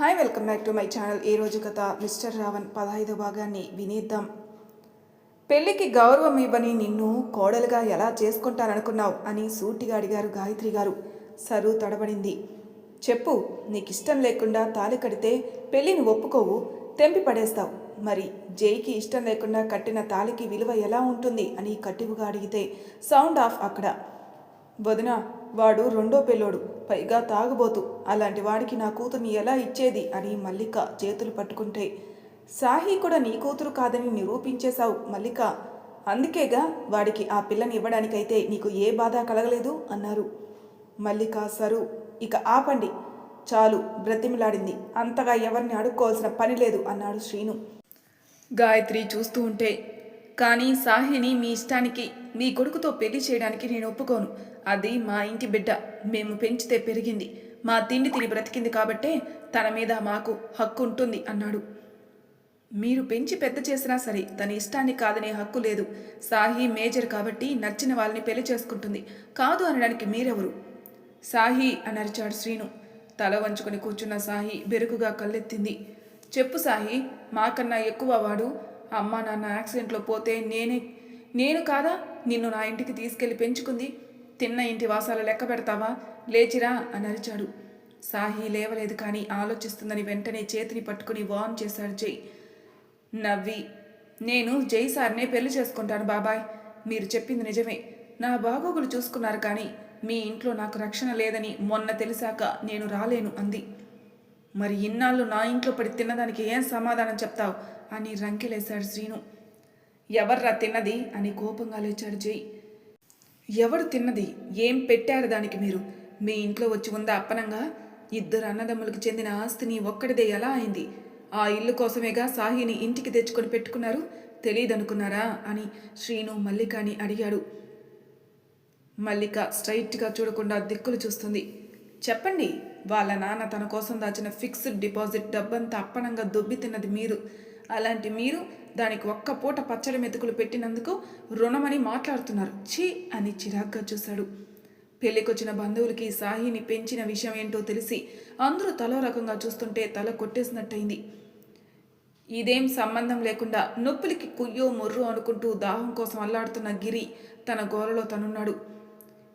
Hi welcome back to my channel. ఈ రోజు కథ మిస్టర్ రావణ్ పదహైదు భాగాన్ని వినేద్దాం. పెళ్ళికి గౌరవం ఇవ్వని నిన్ను కోడలుగా ఎలా చేసుకుంటాననుకున్నావు అని సూటిగా అడిగారు గాయత్రి గారు. సరు తడబడింది. చెప్పు నీకు ఇష్టం లేకుండా తాళి కడితే పెళ్ళిని ఒప్పుకోవు తెంపి పడేస్తావు. మరి జైకి ఇష్టం లేకుండా కట్టిన తాళికి విలువ ఎలా ఉంటుంది అని కట్టివుగా అడిగితే సౌండ్ ఆఫ్ అక్కడ. వదిన వాడు రెండో పెళ్ళోడు పైగా తాగుబోతు. అలాంటి వాడికి నా కూతుర్ని ఎలా ఇచ్చేది? అని మల్లిక చేతులు పట్టుకుంటే. సాహి కూడా నీ కూతురు కాదని నిరూపించేశావు మల్లిక. అందుకేగా వాడికి ఆ పిల్లని ఇవ్వడానికైతే నీకు ఏ బాధ కలగలేదు? అన్నారు. మల్లిక సరు. ఇక ఆపండి. చాలు బ్రతిమిలాడింది. అంతగా ఎవరిని అడుక్కోవాల్సిన పని లేదు అన్నాడు శ్రీను. గాయత్రి చూస్తూ ఉంటే కానీ సాహిని మీ ఇష్టానికి మీ కొడుకుతో పెళ్ళి చేయడానికి నేను ఒప్పుకోను. అది మా ఇంటి బిడ్డ. మేము పెంచితే పెరిగింది. మా తిండి తిని బ్రతికింది కాబట్టే తన మీద మాకు హక్కు ఉంటుంది అన్నాడు. మీరు పెంచి పెద్ద చేసినా సరే తన ఇష్టాన్ని కాదనే హక్కు లేదు. సాహి మేజర్ కాబట్టి నచ్చిన వాళ్ళని పెళ్ళి చేసుకుంటుంది. కాదు అనడానికి మీరెవరు? సాహి అని అరిచాడు శ్రీను. తల వంచుకొని కూర్చున్న సాహి బెరుకుగా కళ్ళెత్తింది. చెప్పు సాహి మాకన్నా ఎక్కువ వాడు అమ్మ నాన్న యాక్సిడెంట్లో పోతే నేనే నేను కాదా నిన్ను నా ఇంటికి తీసుకెళ్ళి పెంచుకుంది? తిన్న ఇంటి వాసాలు లెక్క పెడతావా? లేచిరా అని అరిచాడు. సాహి లేవలేదు కానీ ఆలోచిస్తుందని వెంటనే చేతిని పట్టుకుని వాన్ చేశాడు జై. నవ్వి నేను జై సార్నే పెళ్ళి చేసుకుంటాను బాబాయ్. మీరు చెప్పింది నిజమే. నా బాగోగులు చూసుకున్నారు కానీ మీ ఇంట్లో నాకు రక్షణ లేదని మొన్న తెలిసాక నేను రాలేను అంది. మరి ఇన్నాళ్ళు నా ఇంట్లో పడి తిన్నదానికి ఏం సమాధానం చెప్తావు? అని రంకెలేశాడు శ్రీను. ఎవర్రా తిన్నది? అని కోపంగా లేచాడు జై. ఎవడు తిన్నది? ఏం పెట్టారు దానికి మీరు? మీ ఇంట్లో వచ్చి ఉందా అప్పనంగా? ఇద్దరు అన్నదమ్ములకు చెందిన ఆస్తిని ఒక్కడిదే ఎలా అయింది? ఆ ఇల్లు కోసమేగా సాహిని ఇంటికి తెచ్చుకొని పెట్టుకున్నారు? తెలియదనుకున్నారా అని శ్రీను మల్లికాని అడిగాడు. మల్లిక స్ట్రైట్గా చూడకుండా దిక్కులు చూస్తుంది. చెప్పండి వాళ్ళ నాన్న తన కోసం దాచిన ఫిక్స్డ్ డిపాజిట్ డబ్బంతా అప్పనంగా దొబ్బి తిన్నది మీరు. అలాంటి మీరు దానికి ఒక్క పూట పచ్చడి మెతుకులు పెట్టినందుకు రుణమని మాట్లాడుతున్నారు. ఛీ! అని చిరాగ్గా చూశాడు. పెళ్ళికొచ్చిన బంధువులకి సాహిని పెంచిన విషయం ఏంటో తెలిసి అందరూ తలో రకంగా చూస్తుంటే తల కొట్టేసినట్టయింది. ఇదేం సంబంధం లేకుండా నొప్పులకి కుయ్యో మొర్రు అనుకుంటూ దాహం కోసం అల్లాడుతున్న గిరి తన గోరలో తనున్నాడు.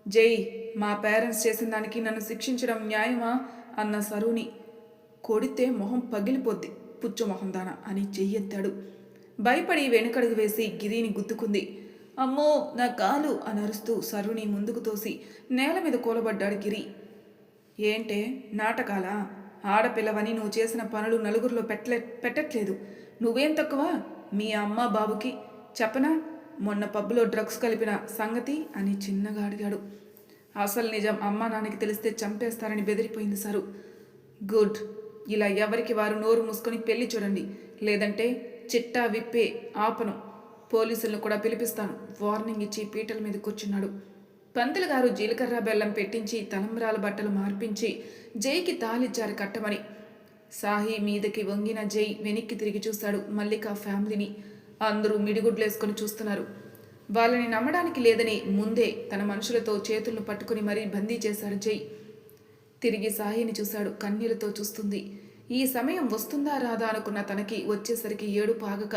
జై మా పేరెంట్స్ చేసిన దానికి నన్ను శిక్షించడం న్యాయమా? అన్న సరుని కొడితే మొహం పగిలిపోద్ది. పుచ్చు మొహం దాన అని చెయ్యెత్తాడు. భయపడి వెనుకడుగు వేసి గిరిని గుద్దుకుంది. అమ్మో నా కాలు అని అరుస్తూ సరుని ముందుకు తోసి నేల మీద కూలబడ్డాడు గిరి. ఏంటే నాటకాలా? ఆడపిల్లవని నువ్వు చేసిన పనులు నలుగురిలో పెట్టలే పెట్టట్లేదు. నువ్వేం తక్కువ? మీ అమ్మ బాబుకి. చెప్పనా? మొన్న పబ్బులో డ్రగ్స్ కలిపిన సంగతి అని చిన్నగా అడిగాడు. అసలు నిజం అమ్మ నాన్నకి తెలిస్తే చంపేస్తారని బెదిరిపోయింది సారు. గుడ్. ఇలా ఎవరికి వారు నోరు మూసుకొని పెళ్ళి చూడండి. లేదంటే చిట్టా విప్పే ఆపను. పోలీసులను కూడా పిలిపిస్తాను. వార్నింగ్ ఇచ్చి పీటల మీద కూర్చున్నాడు. పంతులు గారు జీలకర్ర బెల్లం పెట్టించి తలంబ్రాల బట్టలు మార్పించి జైకి తాలిచ్చారు కట్టమని. సాహి మీదకి వంగిన జై వెనక్కి తిరిగి చూశాడు మల్లిక ఫ్యామిలీని. అందరూ మిడిగుడ్లేసుకొని చూస్తున్నారు. వాళ్ళని నమ్మడానికి లేదని ముందే తన మనుషులతో చేతులను పట్టుకుని మరీ బందీ చేశాడు జై. తిరిగి సాయిని చూశాడు. కన్నీళ్ళతో చూస్తుంది. ఈ సమయం వస్తుందా రాదా అనుకున్న తనకి వచ్చేసరికి ఏడు పాగక.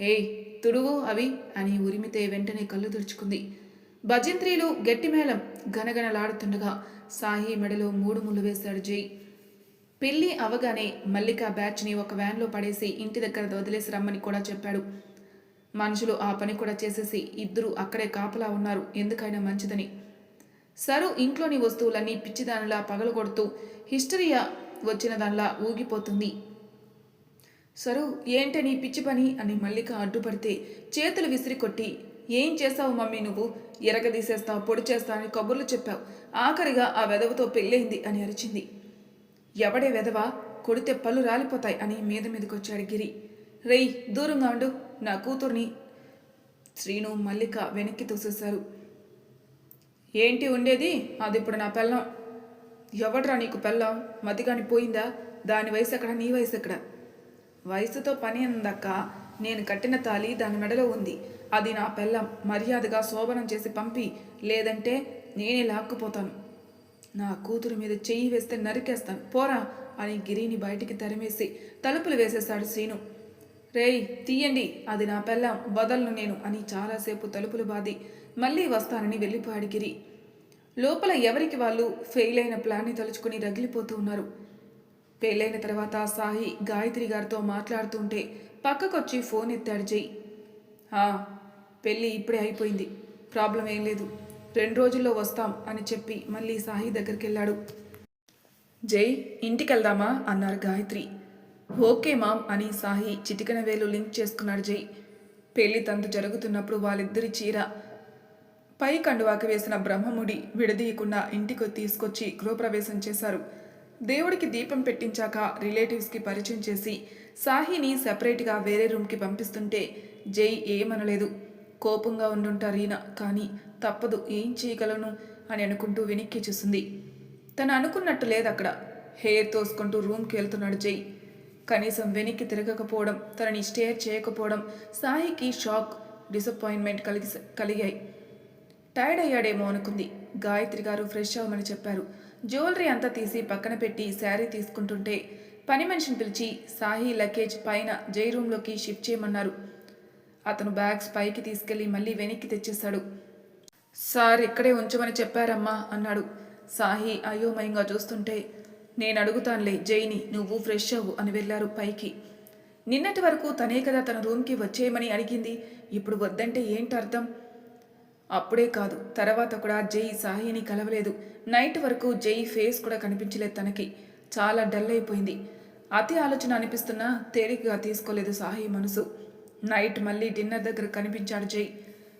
ఏయ్ తుడువు అవి అని ఉరిమితే వెంటనే కళ్ళు తుడుచుకుంది. భజంత్రీలు గట్టిమేళం గనగనలాడుతుండగా సాయి మెడలో మూడు ముళ్ళు వేశాడు జై. పెళ్ళి అవగానే మల్లిక బ్యాచ్ని ఒక వ్యాన్లో పడేసి ఇంటి దగ్గర వదిలేసి రమ్మని కూడా చెప్పాడు. మనుషులు ఆ పని కూడా చేసేసి ఇద్దరు అక్కడే కాపలా ఉన్నారు. ఎందుకైనా మంచిదని. సరు ఇంట్లోని వస్తువులన్నీ పిచ్చిదానిలా పగలగొడుతూ హిస్టరియా వచ్చిన దానిలా ఊగిపోతుంది. సరు ఏంటి నీ పిచ్చి పని? అని మల్లిక అడ్డుపడితే చేతులు విసిరి కొట్టి ఏం చేస్తావు మమ్మీ నువ్వు? ఎరగదీసేస్తావు పొడి చేస్తావు అని కబుర్లు చెప్పావు. ఆఖరిగా ఆ వెదవతో పెళ్ళైంది అని అరిచింది. ఎవడే వెదవా కొడితే పళ్ళు రాలిపోతాయి అని మీద మీదకొచ్చాడు గిరి. రేయ్ దూరంగా ఉండు నా కూతుర్ని. శ్రీను మల్లిక వెనక్కి తోసేశారు. ఏంటి ఉండేది? అది ఇప్పుడు నా పెళ్ళం. ఎవడ్రా నీకు పెళ్ళం? మతిగాని పోయిందా? దాని వయసు ఎక్కడ? నీ వయసు ఎక్కడ? వయసుతో పని అందక్క నేను కట్టిన తాలి దాని మెడలో ఉంది. అది నా పెళ్ళం. మర్యాదగా శోభనం చేసి పంపి. లేదంటే నేనే లాక్కుపోతాను. నా కూతురు మీద చెయ్యి వేస్తే నరికేస్తాను. పోరా అని గిరిని బయటికి తరిమేసి తలుపులు వేసేశాడు శ్రీను. రేయ్ తీయండి. అది నా పెళ్ళం. వదలను నేను అని చాలాసేపు తలుపులు బాది మళ్ళీ వస్తానని వెళ్ళిపోయాడు గిరి. లోపల ఎవరికి వాళ్ళు ఫెయిల్ అయిన ప్లాన్ని తలుచుకుని రగిలిపోతూ ఉన్నారు. పెళ్ళైన తర్వాత సాయి గాయత్రి గారితో మాట్లాడుతుంటే పక్కకొచ్చి ఫోన్ ఎత్తాడు జై. పెళ్ళి ఇప్పుడే అయిపోయింది. ప్రాబ్లం ఏం లేదు. రెండు రోజుల్లో వస్తాం అని చెప్పి మళ్ళీ సాయి దగ్గరికి వెళ్ళాడు జై ఇంటికి వెళ్దామా అన్నారు గాయత్రి. ఓకే మామ్ అని సాహి చిటికన వేలు లింక్ చేసుకున్నాడు జై. పెళ్ళి తంతు జరుగుతున్నప్పుడు వాళ్ళిద్దరి చీర పై కండువాకి వేసిన బ్రహ్మముడి విడదీయకుండా ఇంటికి తీసుకొచ్చి గృహప్రవేశం చేశారు. దేవుడికి దీపం పెట్టించాక రిలేటివ్స్కి పరిచయం చేసి సాహిని సెపరేట్గా వేరే రూమ్కి పంపిస్తుంటే జై ఏమనలేదు. కోపంగా ఉండుంటారు ఈయన కానీ తప్పదు ఏం చేయగలను అని అనుకుంటూ వెనక్కి చూసింది. తను అనుకున్నట్టు లేదు అక్కడ హెయిర్ తోసుకుంటూ రూమ్కి వెళ్తున్నాడు జై. కనీసం వెనక్కి తిరగకపోవడం తనని స్టేర్ చేయకపోవడం సాహికి షాక్ డిసప్పాయింట్మెంట్ కలిగి కలిగాయి. టైర్డ్ అయ్యాడేమో అనుకుంది. గాయత్రి గారు ఫ్రెష్ అవ్వమని చెప్పారు. జ్యువెలరీ అంతా తీసి పక్కన పెట్టి శారీ తీసుకుంటుంటే పని మనిషిని పిలిచి సాహి లగేజ్ పైన జై రూమ్లోకి షిఫ్ట్ చేయమన్నారు. అతను బ్యాగ్స్ పైకి తీసుకెళ్ళి మళ్ళీ వెనక్కి తెచ్చేశాడు. సార్ ఇక్కడే ఉంచమని చెప్పారమ్మా అన్నాడు. సాహి అయోమయంగా చూస్తుంటే నేను అడుగుతానులే జైని నువ్వు ఫ్రెష్ అవ్వు అని వెళ్ళారు పైకి. నిన్నటి వరకు తనే కదా తన రూమ్కి వచ్చేయమని అడిగింది. ఇప్పుడు వద్దంటే ఏంటి అర్థం అప్పుడే కాదు తర్వాత కూడా జై సాహిని కలవలేదు. నైట్ వరకు జై ఫేస్ కూడా కనిపించలేదు తనకి. చాలా డల్ అయిపోయింది. అతి ఆలోచన అనిపిస్తున్నా తేలికగా తీసుకోలేదు సాహి మనసు. నైట్ మళ్ళీ డిన్నర్ దగ్గర కనిపించాడు జై.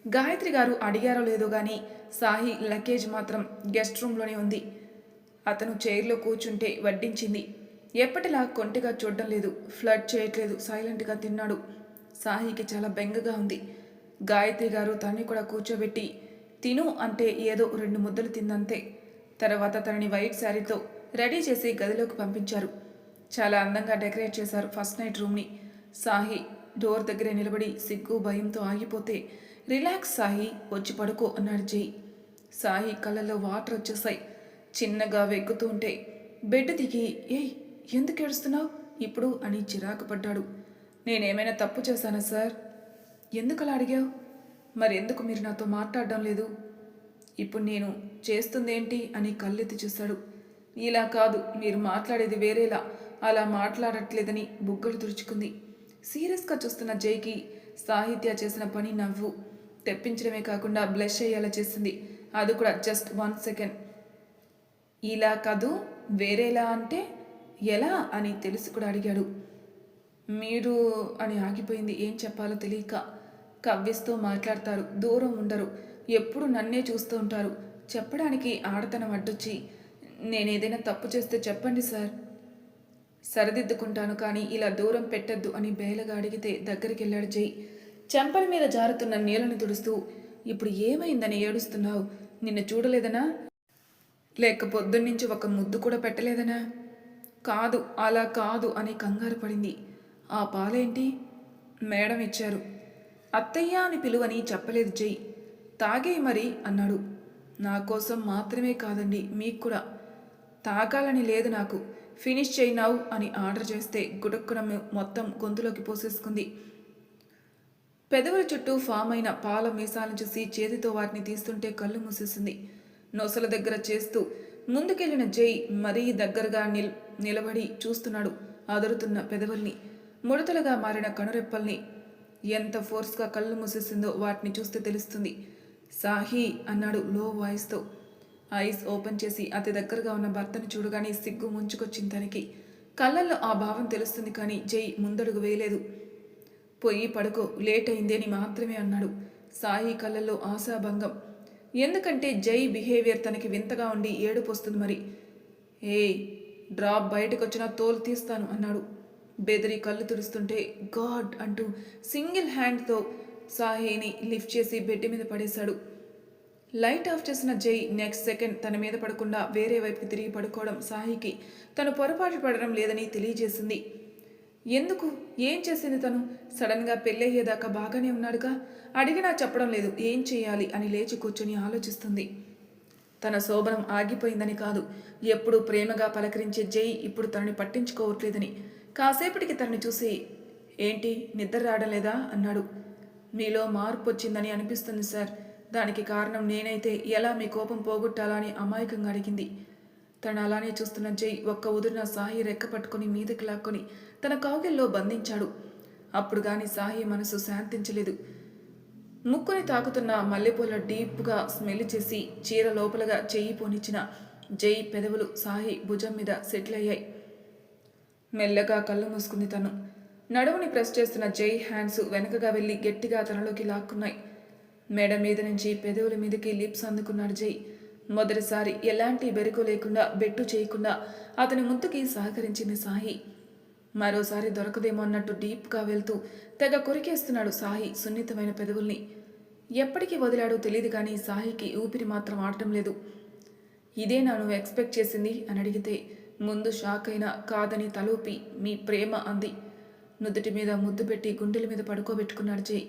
గాయత్రి గారు అడిగారో లేదో కానీ సాహి లగేజ్ మాత్రం గెస్ట్ రూమ్లోనే ఉంది. అతను చైర్లో కూర్చుంటే వడ్డించింది. ఎప్పటిలా కొంటిగా చూడడం లేదు ఫ్లడ్ చేయట్లేదు సైలెంట్గా తిన్నాడు. సాహికి చాలా బెంగగా ఉంది. గాయత్రి గారు తనని కూడా కూర్చోబెట్టి తిను అంటే ఏదో రెండు ముద్దలు తిందంతే తర్వాత తనని వైట్ శారీతో రెడీ చేసి గదిలోకి పంపించారు. చాలా అందంగా డెకరేట్ చేశారు ఫస్ట్ నైట్ రూమ్ని. సాహి డోర్ దగ్గరే నిలబడి సిగ్గు భయంతో ఆగిపోతే రిలాక్స్ సాహి వచ్చి పడుకో అన్నాడు జై. సాహి కళ్ళలో వాటర్ వచ్చేసాయి చిన్నగా వెక్కుతూ ఉంటే బెడ్ దిగి ఏయ్ ఎందుకు ఏడుస్తున్నావు? ఇప్పుడు అని చిరాకు పడ్డాడు. నేనేమైనా తప్పు చేశానా సార్? ఎందుకు అలా అడిగావు? మరి ఎందుకు మీరు నాతో మాట్లాడడం లేదు? ఇప్పుడు నేను చేస్తుందేంటి అని కళ్ళెత్తి చూశాడు ఇలా కాదు మీరు మాట్లాడేది వేరేలా. అలా మాట్లాడట్లేదని బుగ్గలు తుడుచుకుంది. సీరియస్గా చూస్తున్న జైకి సాహిత్య చేసిన పని నవ్వు. తెప్పించడమే కాకుండా బ్లష్ అయ్యేలా చేసింది అది కూడా జస్ట్ వన్ సెకండ్. ఇలా కాదు వేరేలా అంటే ఎలా అని తెలిసి కూడా అడిగాడు. మీరు అని ఆగిపోయింది. ఏం చెప్పాలో తెలియక కవ్విస్తూ మాట్లాడతారు. దూరం ఉండరు. ఎప్పుడు నన్నే చూస్తూ ఉంటారు. చెప్పడానికి ఆడతనం అడ్డొచ్చి నేనేదైనా తప్పు చేస్తే చెప్పండి సార్. సరిదిద్దుకుంటాను కానీ ఇలా దూరం పెట్టద్దు అని బేలగా అడిగితే దగ్గరికి వెళ్ళాడు జై. చెంపల మీద జారుతున్న నీళ్ళని తుడుస్తూ ఇప్పుడు ఏమైందని ఏడుస్తున్నావు? నిన్ను చూడలేదనా? లేక పొద్దున్నుంచి ఒక ముద్దు కూడా పెట్టలేదనా? కాదు అలా కాదు అని కంగారు పడింది. ఆ పాలేంటి? మేడం ఇచ్చారు. అత్తయ్య అని పిలువని చెప్పలేదు జై. తాగే మరి అన్నాడు. నా కోసం మాత్రమే కాదండి మీకు కూడా. తాగాలని లేదు నాకు. ఫినిష్ చేయనావు అని ఆర్డర్ చేస్తే గుటక్కున మొత్తం గొంతులోకి పోసేసుకుంది. పెదవుల చుట్టూ ఫామ్ అయిన పాల మీసాలను చూసి చేతితో వాటిని తీస్తుంటే కళ్ళు మూసేసింది. నొసల దగ్గర చేస్తూ ముందుకెళ్ళిన జై మరీ దగ్గరగా నిల్ నిలబడి చూస్తున్నాడు అదురుతున్న పెదవుల్ని. ముడతలుగా మారిన కనురెప్పల్ని ఎంత ఫోర్స్గా కళ్ళు మూసేసిందో వాటిని చూస్తే తెలుస్తుంది. సాహి అన్నాడు లో వాయిస్తో. ఐస్ ఓపెన్ చేసి అతి దగ్గరగా ఉన్న భర్తను చూడగానే సిగ్గు ముంచుకొచ్చింది తనకి. కళ్ళల్లో ఆ భావం తెలుస్తుంది కానీ జై ముందడుగు వేయలేదు. పోయి పడుకో లేట్ అయింది అని మాత్రమే అన్నాడు సాయి కళ్ళల్లో ఆశాభంగం. ఎందుకంటే జై బిహేవియర్ తనకి వింతగా ఉండి ఏడుపు వస్తుంది మరి. ఏ డ్రాప్ బయటకు వచ్చినా తోలు తీస్తాను అన్నాడు. బెదిరి కళ్ళు తుడుస్తుంటే గాడ్ అంటూ సింగిల్ హ్యాండ్తో సాహేని లిఫ్ట్ చేసి బెడ్ మీద పడేశాడు. లైట్ ఆఫ్ చేసిన జై నెక్స్ట్ సెకండ్ తన మీద పడకుండా వేరే వైపుకి తిరిగి పడుకోవడం సాహికి తను పొరపాటు పడడం లేదని తెలియజేసింది. ఎందుకు? ఏం చేసింది తను? సడన్గా పెళ్ళయ్యేదాకా బాగానే ఉన్నాడుగా? అడిగినా చెప్పడం లేదు. ఏం చేయాలి? అని లేచి కూర్చొని ఆలోచిస్తుంది. తన శోభనం ఆగిపోయిందని కాదు. ఎప్పుడు ప్రేమగా పలకరించే జై ఇప్పుడు తనని పట్టించుకోవట్లేదని. కాసేపటికి తనని చూసి ఏంటి నిద్ర రావడం లేదా? అన్నాడు. మీలో మార్పు వచ్చిందని అనిపిస్తుంది సార్. దానికి కారణం నేనైతే ఎలా మీ కోపం పోగొట్టాలా అని అమాయకంగా అడిగింది. తను అలానే చూస్తున్న జై ఒక్క ఉదురున సాహి రెక్క పట్టుకుని మీదకి లాక్కొని తన కౌగిల్లో బంధించాడు. అప్పుడు గాని సాహి మనసు శాంతించలేదు. ముక్కుని తాకుతున్న మల్లెపూల డీప్గా స్మెల్ చేసి చీర లోపలగా చెయ్యి పోనిచ్చిన జై పెదవులు సాహి భుజం మీద సెటిల్ అయ్యాయి. మెల్లగా కళ్ళు మూసుకుంది తను. నడుముని ప్రెస్ చేస్తున్న జై హ్యాండ్స్ వెనకగా వెళ్ళి గట్టిగా తనలోకి లాక్కున్నాయి. మెడ మీద నుంచి పెదవుల మీదకి లిప్స్ అందుకున్నాడు జై. మొదటిసారి ఎలాంటి బెరుకు లేకుండా బెట్టు చేయకుండా అతని ముద్దుకి సహకరించింది సాయి. మరోసారి దొరకదేమో అన్నట్టు డీప్గా వెళ్తూ తెగ కొరికేస్తున్నాడు సాయి సున్నితమైన పెదవుల్ని. ఎప్పటికి వదిలాడో తెలియదు కానీ సాయికి ఊపిరి మాత్రం ఆడటం లేదు. ఇదే నా నువ్వు ఎక్స్పెక్ట్ చేసింది? అని అడిగితే ముందు షాక్ అయినా కాదని తలూపి మీ ప్రేమ అంది. నుదుటి మీద ముద్దు పెట్టి గుండెల మీద పడుకోబెట్టుకున్నాడు జై.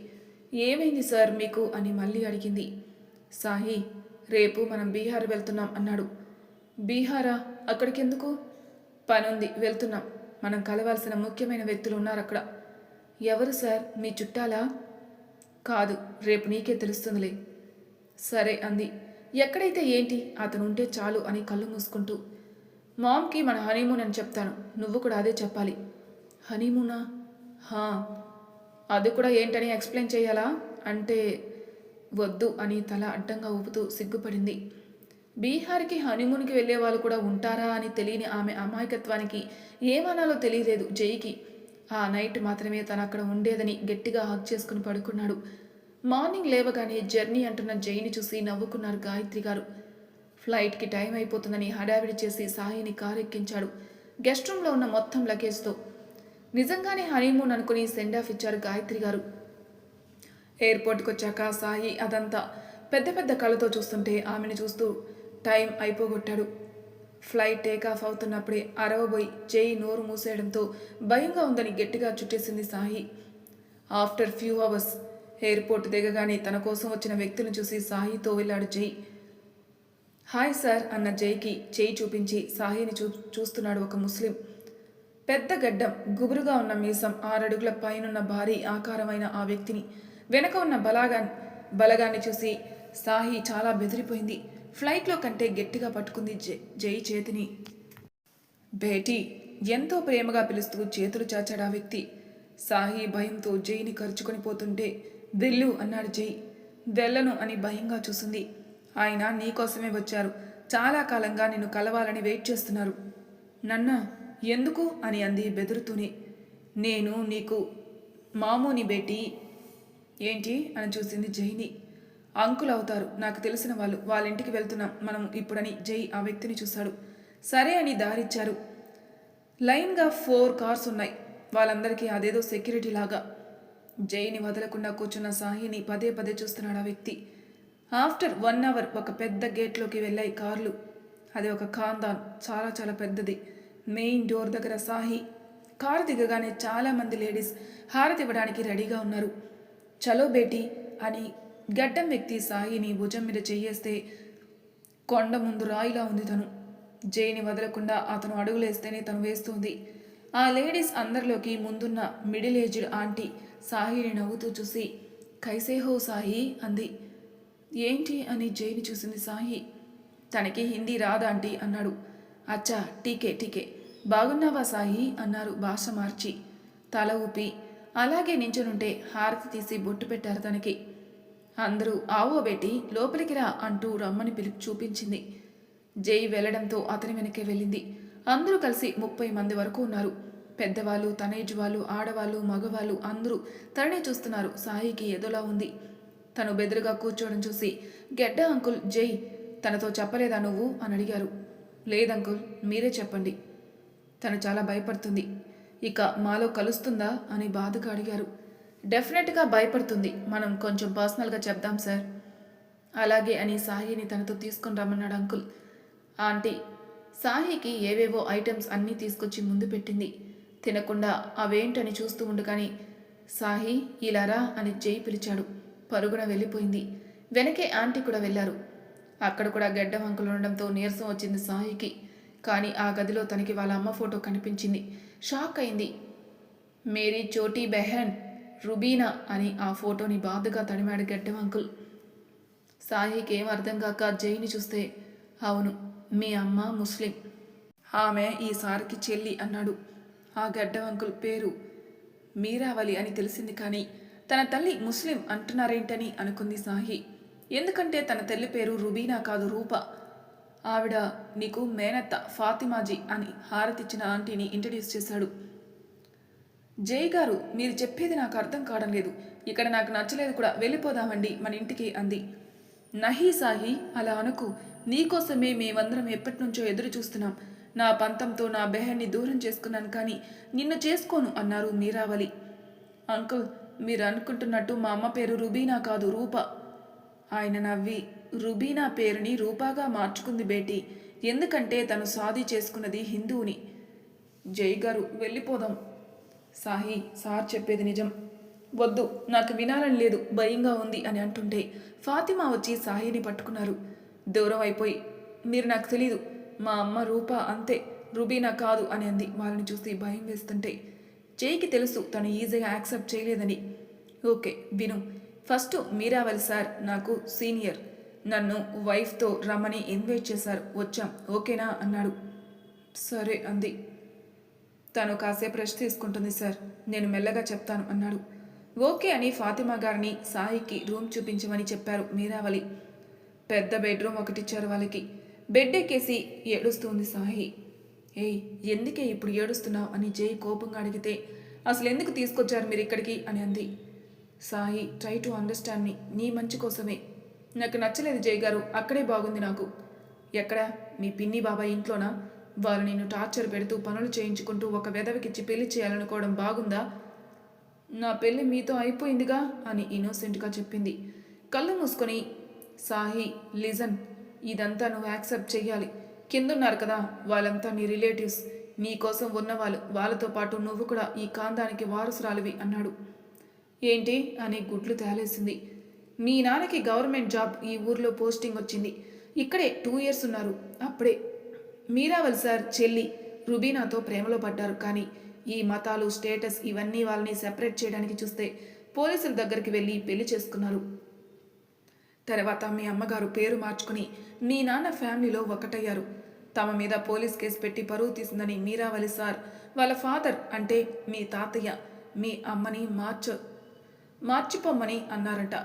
ఏమైంది సార్ మీకు అని మళ్ళీ అడిగింది. సాయి రేపు మనం బీహార్ వెళ్తున్నాం అన్నాడు. బీహారా? అక్కడికెందుకు? పనుంది వెళ్తున్నాం. మనం కలవాల్సిన ముఖ్యమైన వ్యక్తులు ఉన్నారు అక్కడ ఎవరు సార్? మీ చుట్టాలా? కాదు రేపు నీకే తెలుస్తుందిలే. సరే అంది. ఎక్కడైతే ఏంటి? అతను ఉంటే చాలు అని కళ్ళు మూసుకుంటూ మామ్కి మన హనీమూన్ అని చెప్తాను. నువ్వు కూడా అదే చెప్పాలి. హనీమూనా? హా. అది కూడా ఏంటని ఎక్స్ప్లెయిన్ చేయాలా? అంటే వద్దు అని తల అడ్డంగా ఊపుతూ సిగ్గుపడింది. బీహార్కి హనీమూన్కి వెళ్ళే వాళ్ళు కూడా ఉంటారా అని తెలియని ఆమె అమాయకత్వానికి ఏమనాలో తెలియలేదు జైకి. ఆ నైట్ మాత్రమే తను అక్కడ ఉండేదని గట్టిగా హక్ చేసుకుని పడుకున్నాడు. మార్నింగ్ లేవగానే జర్నీ అంటున్న జైని చూసి నవ్వుకున్నారు గాయత్రి గారు. ఫ్లైట్కి టైం అయిపోతుందని హడావిడి చేసి సాయిని కారెక్కించాడు. గెస్ట్ రూమ్లో ఉన్న మొత్తం లగేజ్తో. నిజంగానే హనీమూన్ అనుకుని సెండ్ ఆఫ్ ఇచ్చారు గాయత్రి గారు. ఎయిర్పోర్ట్కి వచ్చాక సాయి అదంతా పెద్ద పెద్ద కళ్ళతో చూస్తుంటే ఆమెను చూస్తూ టైం అయిపోగొట్టాడు. ఫ్లైట్ టేక్ ఆఫ్ అవుతున్నప్పుడే అరవబోయి చేయి నోరు మూసేయడంతో భయంగా ఉందని గట్టిగా చుట్టేసింది Sai. After few hours airport దిగగానే తన కోసం వచ్చిన వ్యక్తిని చూసి సాయితో వెళ్ళాడు జై హాయ్ సార్ అన్న జైకి చేయి చూపించి సాహిని చూ చూస్తున్నాడు ఒక ముస్లిం. పెద్ద గడ్డం గుబురుగా ఉన్న మీసం ఆరడుగుల పైనున్న భారీ ఆకారమైన ఆ వ్యక్తిని. వెనక ఉన్న బలాగా బలగాన్ని చూసి సాహి చాలా బెదిరిపోయింది. ఫ్లైట్లో కంటే గట్టిగా పట్టుకుంది జై జై చేతిని. భేటీ ఎంతో ప్రేమగా పిలుస్తూ చేతులు చాచాడు ఆ వ్యక్తి. సాహి భయంతో జైని ఖర్చుకొని పోతుంటే వెళ్ళు అన్నాడు జై. వెళ్ళను అని భయంగా చూసింది. ఆయన నీకోసమే వచ్చారు. చాలా కాలంగా నిన్ను కలవాలని వెయిట్ చేస్తున్నారు. నన్న ఎందుకు? అని అంది బెదురుతూనే. నేను నీకు మామూని బేటీ. ఏంటి? అని చూసింది జైని. అంకుల్ అవుతారు నాకు తెలిసిన వాళ్ళు. వాళ్ళ ఇంటికి వెళ్తున్నాం. మనం ఇప్పుడని జై ఆ వ్యక్తిని చూశాడు. సరే అని దారిచ్చారు. లైన్గా ఫోర్ కార్స్ ఉన్నాయి. వాళ్ళందరికీ అదేదో సెక్యూరిటీ లాగా. జైని వదలకుండా కూర్చున్న సాహిని పదే పదే చూస్తున్నాడు ఆ వ్యక్తి. ఆఫ్టర్ వన్ అవర్ ఒక పెద్ద గేట్లోకి వెళ్ళాయి కార్లు. అది ఒక ఖాందాన్. చాలా చాలా పెద్దది. మెయిన్ డోర్ దగ్గర సాహి. కారు దిగగానే చాలామంది లేడీస్ హారతి ఇవ్వడానికి రెడీగా ఉన్నారు. చలో బేటీ అని గడ్డం వ్యక్తి సాయిని భుజం మీద చెయ్యేస్తే కొండ ముందు రాయిలా ఉంది తను. జైని వదలకుండా అతను అడుగులేస్తేనే తను వేస్తుంది. ఆ లేడీస్ అందరిలోకి ముందున్న మిడిల్ ఏజ్డ్ ఆంటీ సాహిని నవ్వుతూ చూసి కైసేహో సాయి అంది. ఏంటి అని జైని చూసింది సాయి. తనకి హిందీ రాదాంటీ అన్నాడు. అచ్చా టీకే టీకే. బాగున్నావా సాయి? అన్నారు భాష మార్చి. తల ఊపి. అలాగే నించునుంటే హారతి తీసి బొట్టు పెట్టారు తనకి. అందరూ ఆవో బేటి లోపలికి రా అంటూ రమ్మని పిలిపి చూపించింది. జై వెళ్ళడంతో అతని వెనకే వెళ్ళింది. అందరూ కలిసి ముప్పై మంది వరకు ఉన్నారు. పెద్దవాళ్ళు తనేజ్ వాళ్ళు ఆడవాళ్ళు మగవాళ్ళు అందరూ తననే చూస్తున్నారు. సాయికి ఎదోలా ఉంది. తను బెదురుగా కూర్చోవడం చూసి గెడ్డ అంకుల్ జై తనతో చెప్పలేదా నువ్వు? అని అడిగారు. లేదంకుల్ మీరే చెప్పండి. తను చాలా భయపడుతుంది. ఇక మాలో కలుస్తుందా? అని బాధగా అడిగారు. డెఫినెట్గా భయపడుతుంది. మనం కొంచెం పర్సనల్గా చెప్దాం సార్. అలాగే అని సాహిని తనతో తీసుకుని రమ్మన్నాడు అంకుల్. ఆంటీ సాహికి ఏవేవో ఐటమ్స్ అన్నీ తీసుకొచ్చి ముందు పెట్టింది. తినకుండా అవేంటని చూస్తూ ఉండగాని సాహి ఇలారా అని జై పిలిచాడు. పరుగున వెళ్ళిపోయింది. వెనకే ఆంటీ కూడా వెళ్ళారు. అక్కడ కూడా గడ్డ వంకలు ఉండడంతో నీరసం వచ్చింది సాయికి. కానీ ఆ గదిలో తనకి వాళ్ళ అమ్మ ఫోటో కనిపించింది. షాక్ అయింది. మేరీ చోటీ బెహన్ రుబీనా అని ఆ ఫోటోని బాధగా తడిమాడు గడ్డం అంకుల్ సాయికి ఏం అర్థం కాక జైని చూస్తే అవును మీ అమ్మ ముస్లిం. ఆమె ఈసారికి చెల్లి అన్నాడు. ఆ గడ్డం అంకుల్ పేరు మీరావలి అని తెలిసింది కానీ తన తల్లి ముస్లిం అంటున్నారేంటని అనుకుంది సాహి. ఎందుకంటే తన తల్లి పేరు రుబీనా కాదు రూప. ఆవిడ నీకు మేనత్త ఫాతిమాజీ అని హారతిచ్చిన ఆంటీని ఇంట్రడ్యూస్ చేశాడు. జై గారు మీరు చెప్పేది నాకు అర్థం కావడం లేదు. ఇక్కడ నాకు నచ్చలేదు కూడా వెళ్ళిపోదామండి మన ఇంటికి అంది. నహీ సాహి అలా అనుకు. నీకోసమే మేమందరం ఎప్పటి నుంచో ఎదురు చూస్తున్నాం. నా పంతంతో నా బెహన్ని దూరం చేసుకున్నాను కానీ నిన్ను చేసుకోను అన్నారు మీరావలి అంకుల్ మీరు అనుకుంటున్నట్టు మా అమ్మ పేరు రుబీనా కాదు రూప. ఆయన నవ్వి రుబీనా పేరుని రూపాగా మార్చుకుంది బేటీ. ఎందుకంటే తను సాది చేసుకున్నది హిందువుని. జై గారు వెళ్ళిపోదాం. సాహి సార్ చెప్పేది నిజం. వద్దు నాకు వినాలని లేదు భయంగా ఉంది అని అంటుంటే ఫాతిమా వచ్చి సాహిని పట్టుకున్నారు. దూరం అయిపోయి మీరు నాకు తెలీదు మా అమ్మ రూప అంతే రుబీనా కాదు అని అంది. వాళ్ళని చూసి భయం వేస్తుంటే జైకి తెలుసు తను ఈజీగా యాక్సెప్ట్ చేయలేదని. ఓకే విను. ఫస్ట్ మీరావలి సార్ నాకు సీనియర్. నన్ను వైఫ్తో రమ్మని ఇన్వైట్ చేశారు. వచ్చాం. ఓకేనా? అన్నాడు. సరే అంది. తను కాసేపు రెస్ట్ తీసుకుంటుంది సార్. నేను మెల్లగా చెప్తాను అన్నాడు. ఓకే అని ఫాతిమా గారిని సాయికి రూమ్ చూపించమని చెప్పారు మీరావలి పెద్ద బెడ్రూమ్ ఒకటిచ్చారు వాళ్ళకి. బెడ్ ఎక్కేసి ఏడుస్తుంది సాయి. ఏయ్ ఎందుకే ఇప్పుడు ఏడుస్తున్నావు? అని జై కోపంగా అడిగితే అసలు ఎందుకు తీసుకొచ్చారు మీరు ఇక్కడికి? అని అంది. Sai try to understand me నీ మంచి కోసమే. నాకు నచ్చలేదు జై గారు. అక్కడే బాగుంది నాకు. ఎక్కడ? మీ పిన్ని బాబాయ్ ఇంట్లోనా? వారు నేను టార్చర్ పెడుతూ పనులు చేయించుకుంటూ ఒక వెదవికిచ్చి పెళ్ళి చేయాలనుకోవడం బాగుందా? నా పెళ్ళి మీతో అయిపోయిందిగా? అని ఇన్నోసెంట్గా చెప్పింది. కళ్ళు మూసుకొని సాహి లిజన్ ఇదంతా నువ్వు యాక్సెప్ట్ చెయ్యాలి. కిందున్నారు కదా వాళ్ళంతా నీ రిలేటివ్స్ నీకోసం ఉన్నవాళ్ళు వాళ్ళతో పాటు నువ్వు కూడా ఈ కాందానికి వారసురాలివి అన్నాడు. ఏంటి? అని గుడ్లు తేలేసింది. మీ నాన్నకి గవర్నమెంట్ జాబ్ ఈ ఊర్లో పోస్టింగ్ వచ్చింది. ఇక్కడే టూ ఇయర్స్ ఉన్నారు. అప్పుడే మీరావల్ సార్ చెల్లి రుబీనాతో ప్రేమలో పడ్డారు. కానీ ఈ మతాలు స్టేటస్ ఇవన్నీ వాళ్ళని సెపరేట్ చేయడానికి చూస్తే పోలీసుల దగ్గరికి వెళ్ళి పెళ్ళి చేసుకున్నారు. తర్వాత మీ అమ్మగారు పేరు మార్చుకుని మీ నాన్న ఫ్యామిలీలో ఒకటయ్యారు. తమ మీద పోలీస్ కేసు పెట్టి పరువు తీసిందని మీరావలి సార్. వాళ్ళ ఫాదర్ అంటే మీ తాతయ్య మీ అమ్మని మార్చ మార్చిపోమ్మని అన్నారట.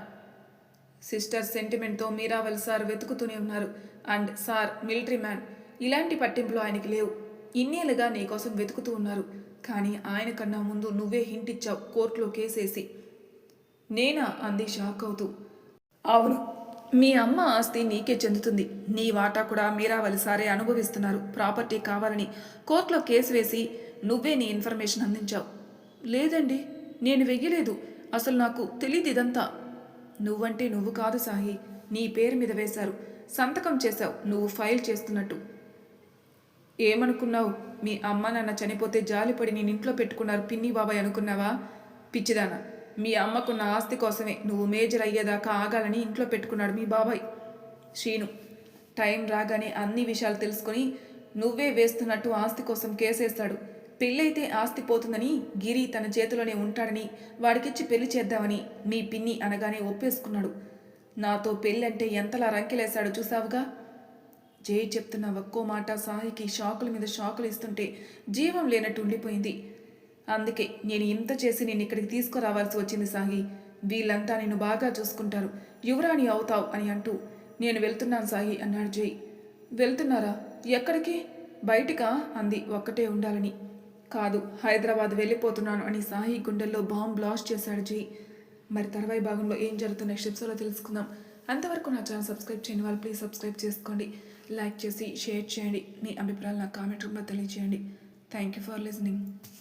సిస్టర్ సెంటిమెంట్తో మీరావల్ సార్ వెతుకుతూనే ఉన్నారు. అండ్ సార్ మిలిటరీ మ్యాన్ ఇలాంటి పట్టింపులు ఆయనకి లేవు. ఇన్నేళ్ళుగా నీకోసం వెతుకుతూ ఉన్నారు. కానీ ఆయన కన్నా ముందు నువ్వే హింటిచ్చావు కోర్టులో కేసేసి. నేనా? అంది షాక్ అవుతూ. అవును మీ అమ్మ ఆస్తి నీకే చెందుతుంది. నీ వాటా కూడా మీరావలి సారే అనుభవిస్తున్నారు. ప్రాపర్టీ కావాలని కోర్టులో కేసు వేసి నువ్వే నీ ఇన్ఫర్మేషన్ అందించావు. లేదండి నేను వెయ్యలేదు. అసలు నాకు తెలియదు ఇదంతా. నువ్వంటే నువ్వు కాదు సాహి నీ పేరు మీద వేశారు. సంతకం చేశావు నువ్వు ఫైల్ చేస్తున్నట్టు. ఏమనుకున్నావు? మీ అమ్మ నాన్న చనిపోతే జాలిపడి నేను ఇంట్లో పెట్టుకున్నారు పిన్ని బాబాయ్ అనుకున్నావా? పిచ్చిదానా. మీ అమ్మకున్న ఆస్తి కోసమే నువ్వు మేజర్ అయ్యేదాకా ఆగాలని ఇంట్లో పెట్టుకున్నాడు మీ బాబాయ్. శ్రీను టైం రాగానే అన్ని విషయాలు తెలుసుకొని నువ్వే వేస్తున్నట్టు ఆస్తి కోసం కేసేస్తాడు. పెళ్ళైతే ఆస్తి పోతుందని గిరి తన చేతిలోనే ఉంటాడని వాడికిచ్చి పెళ్ళి చేద్దామని మీ పిన్ని అనగానే ఒప్పేసుకున్నాడు. నాతో పెళ్ళంటే ఎంతలా రంకెలేశాడు చూసావుగా? జై చెప్తున్న ఒక్కో మాట సాయికి షాకుల మీద షాకులు ఇస్తుంటే జీవం లేనట్టు ఉండిపోయింది. అందుకే నేను ఇంత చేసి నేను ఇక్కడికి తీసుకురావాల్సి వచ్చింది సాహి. వీళ్ళంతా నిన్ను బాగా చూసుకుంటారు. యువరాణి అవుతావు అని అంటూ నేను వెళ్తున్నాను సాహి అన్నాడు జై. వెళ్తున్నారా? ఎక్కడికి? బయటికా? అంది ఒక్కటే ఉండాలని. కాదు హైదరాబాద్ వెళ్ళిపోతున్నాను అని సాహి గుండెల్లో బాంబ్ బ్లాస్ట్ చేశాడు జై. మరి తర్వాయి భాగంలో ఏం జరుగుతున్న నెక్స్ట్ తెలుసుకుందాం. అంతవరకు నా ఛానల్ సబ్స్క్రైబ్ చేయని వాళ్ళు ప్లీజ్ సబ్స్క్రైబ్ చేసుకోండి. లైక్ చేసి షేర్ చేయండి. మీ అభిప్రాయాలు నా కామెంట్ రూమ్లో తెలియజేయండి. Thank you for listening